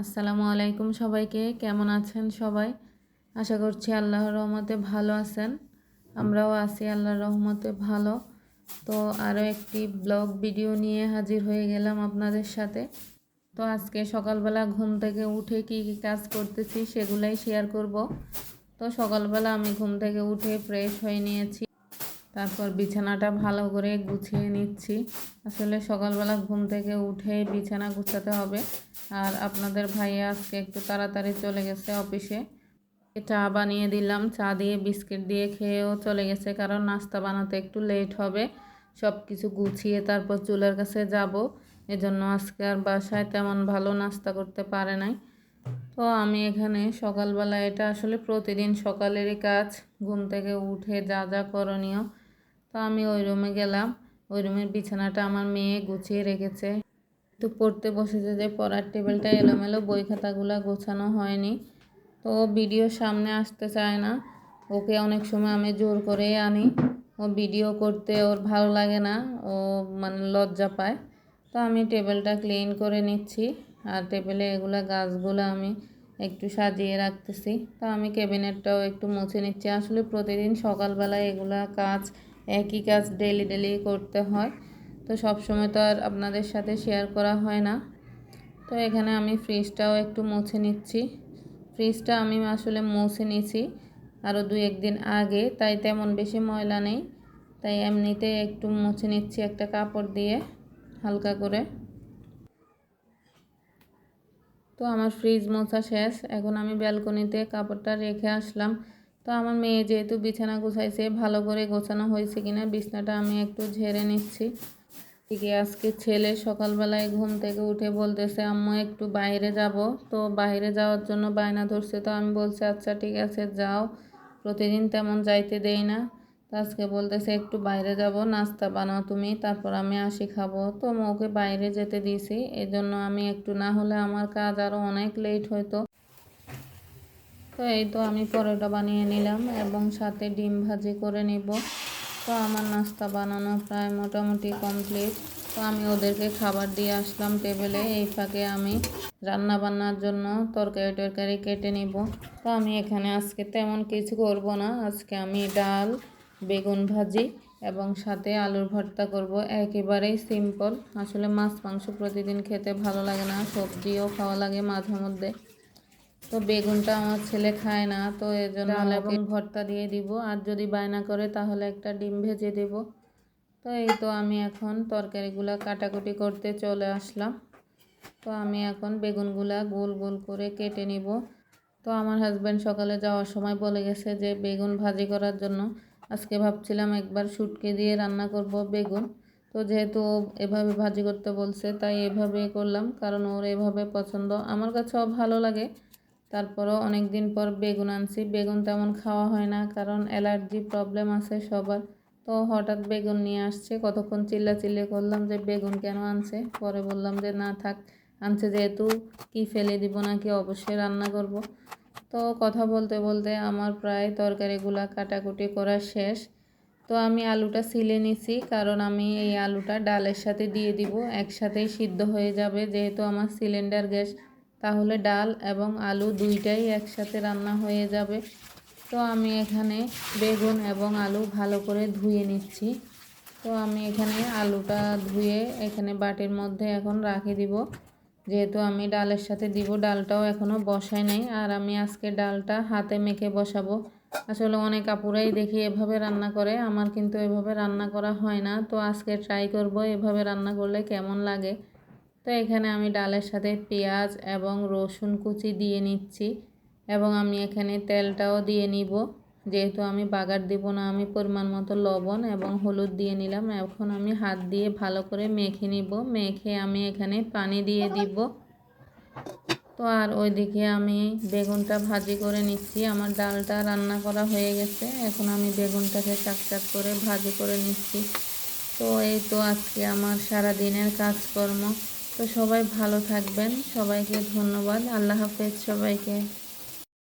আসসালামু আলাইকুম সবাইকে, কেমন আছেন সবাই? আশা করছি আল্লাহর রহমতে ভালো আছেন। আমরাও আছি আল্লাহর রহমতে ভালো। তো আরও একটি ব্লগ ভিডিও নিয়ে হাজির হয়ে গেলাম আপনাদের সাথে। তো আজকে সকালবেলা ঘুম থেকে উঠে কি কী কাজ করতেছি সেগুলাই শেয়ার করব। তো সকালবেলা আমি ঘুম থেকে উঠে ফ্রেশ হয়ে নিয়েছি। তারপর বিছানাটা ভালো করে গুছিয়ে নিচ্ছি। আসলে সকালবেলা ঘুম থেকে উঠে বিছানা গুছাতে হবে। আর আপনাদের ভাইয়া আজকে একটু তাড়াতাড়ি চলে গেছে অফিসে। চা বানিয়ে দিলাম, চা দিয়ে, বিস্কিট দিয়ে খেয়েও চলে গেছে, কারণ নাস্তা বানাতে একটু লেট হবে। সব কিছু গুছিয়ে তারপর চুলের কাছে যাব। এজন্য আজকে আর বাসায় তেমন ভালো নাস্তা করতে পারে নাই। তো আমি এখানে সকালবেলা এটা আসলে প্রতিদিন সকালেরই কাজ, ঘুম থেকে উঠে যা যা করণীয়। তো আমি ওই রুমে গেলাম, ওই রুমের বিছানাটা আমার মেয়ে গুছিয়ে রেখেছে। তো পড়তে বসেছে যে পড়ার টেবিলটা এলোমেলো, বই খাতাগুলো গোছানো হয়নি। তো ভিডিও সামনে আসতে চায় না। ওকে অনেক সময় আমি জোর করে আনি। ও ভিডিও করতে ওর ভালো লাগে না। ও মানে লজ্জা পায়। তো আমি টেবিলটা ক্লিন করে নিচ্ছি। আর টেবিলে এগুলো গাছগুলো আমি একটু সাজিয়ে রাখতেছি। তো আমি ক্যাবিনেটটাও একটু মুছে নিচ্ছি। আসলে প্রতিদিন সকালবেলা এগুলা কাজ, একই কাজ ডেলি ডেলি করতে হয়। তো সব সময় তো আর আপনাদের সাথে শেয়ার করা হয় না। তো এখানে আমি ফ্রিজটাও একটু মুছে নিচ্ছি। ফ্রিজটা আমি আসলে মুছে নিছি আরও দু একদিন আগে, তাই তেমন বেশি ময়লা নেই। তাই এমনিতে একটু মুছে নিচ্ছি একটা কাপড় দিয়ে হালকা করে। তো আমার ফ্রিজ মোছা শেষ। এখন আমি ব্যালকনিতে কাপড়টা রেখে আসলাম। তো আমার মেয়ে যেহেতু বিছানা গোছাইছে, ভালো করে গোছানো হয়েছে কিনা বিছনাটা আমি একটু ঝেড়ে নিচ্ছি। এদিকে আজকে ছেলে সকালবেলায় ঘুম থেকে উঠে বলতেছে, আম্মু, একটু বাইরে যাব। তো বাইরে যাওয়ার জন্য বায়না ধরছে। তো আমি বলছি আচ্ছা ঠিক আছে, যাও। প্রতিদিন তেমন যাইতে দেই না। তো আজকে বলতেছে, একটু বাইরে যাব, নাস্তা বানাও তুমি, তারপর আমি আসি খাব। তো ওকে বাইরে যেতে দিয়েছি এই জন্য আমি একটু না হলে আমার কাজ আরও অনেক লেট হয়তো তো এই তো আমি পরোটা বানিয়ে নিলাম এবং সাথে ডিম ভাজি করে নিব। তো আমার নাস্তা বানানো প্রায় মোটামুটি কমপ্লিট। তো আমি ওদেরকে খাবার দিয়ে আসলাম টেবিলে। এই ফাঁকে আমি রান্না বান্নার জন্য তরকারি টরকারি কেটে নিব। তো আমি এখানে আজকে তেমন কিছু করব না। আজকে আমি ডাল, বেগুন ভাজি এবং সাথে আলুর ভর্তা করব। একেবারেই সিম্পল। আসলে মাছ, মাংস প্রতিদিন খেতে ভালো লাগে না। সবজিও খাওয়া লাগে মাঝে মধ্যে। তো বেগুনটা আমার ছেলে খায় না তো এর জন্য এবং ভর্তা দিয়ে দিব। আর যদি বায়না করে তাহলে একটা ডিম ভেজে দেব। তো এই তো আমি এখন তরকারিগুলো কাটাকুটি করতে চলে আসলাম। তো আমি এখন বেগুনগুলা গোল গোল করে কেটে নিব। তো আমার হাজব্যান্ড সকালে যাওয়ার সময় বলে গেছে যে বেগুন ভাজি করার জন্য আজকে ভাবছিলাম একবার শুটকে দিয়ে রান্না করব বেগুন। তো যেহেতু ও এভাবে ভাজি করতে বলছে তাই এভাবে করলাম। কারণ ওর এভাবে পছন্দ। আমার কাছেও ভালো লাগে। তারপরও অনেক দিন পর বেগুন আনছি। বেগুন তেমন খাওয়া হয় না, কারণ অ্যালার্জি প্রবলেম আছে সবার। তো হঠাৎ বেগুন নিয়ে আসছে। কতক্ষণ চিল্লা চিল্লি করলাম যে বেগুন কেন আনছে? পরে বললাম যে, না থাক, আনছে যেহেতু, কি ফেলে দিব নাকি অবশ্যই রান্না করব। তো কথা বলতে বলতে আমার প্রায় তরকারিগুলা কাটাকুটি করা শেষ। তো আমি আলুটা সিলে নিছি, কারণ আমি এই আলুটা ডালের সাথে দিয়ে দিব, একসাথেই সিদ্ধ হয়ে যাবে, যেহেতু আমার সিলিন্ডার গ্যাস তাহলে ডাল এবং আলু দুইটাই একসাথে রান্না হয়ে যাবে। তো আমি এখানে বেগুন এবং আলু ভালো করে ধুয়ে নিচ্ছি। তো আমি এখানে আলুটা ধুয়ে এখানে বাটির মধ্যে এখন রাখে দিব। যেহেতু আমি ডালের সাথে দিব, ডালটাও এখনও বসাই নাই। আর আমি আজকে ডালটা হাতে মেখে বসাবো। আসলে অনেক আপুরাই দেখি এভাবে রান্না করে, আমার কিন্তু এভাবে রান্না করা হয় না। তো আজকে ট্রাই করব এভাবে রান্না করলে কেমন লাগে। তো এখানে আমি ডালের সাথে পেঁয়াজ এবং রসুন কুচি দিয়ে নিচ্ছি এবং আমি এখানে তেলটাও দিয়ে নিব। যেহেতু আমি বাগার দিব না, আমি পরিমাণ মতো লবণ এবং হলুদ দিয়ে নিলাম। এখন আমি হাত দিয়ে ভালো করে মেখে নিব। মেখে আমি এখানে পানি দিয়ে দিব। তো আর ওইদিকে আমি বেগুনটা ভাজি করে নিচ্ছি। আমার ডালটা রান্না করা হয়ে গেছে। এখন আমি বেগুনটাকে চাক চাক করে ভাজি করে নিচ্ছি। তো এই তো আজকে আমার সারা দিনের কাজকর্ম। তো সবাই ভালো থাকবেন সবাইকে ধন্যবাদ আল্লাহ হাফেজ সবাইকে।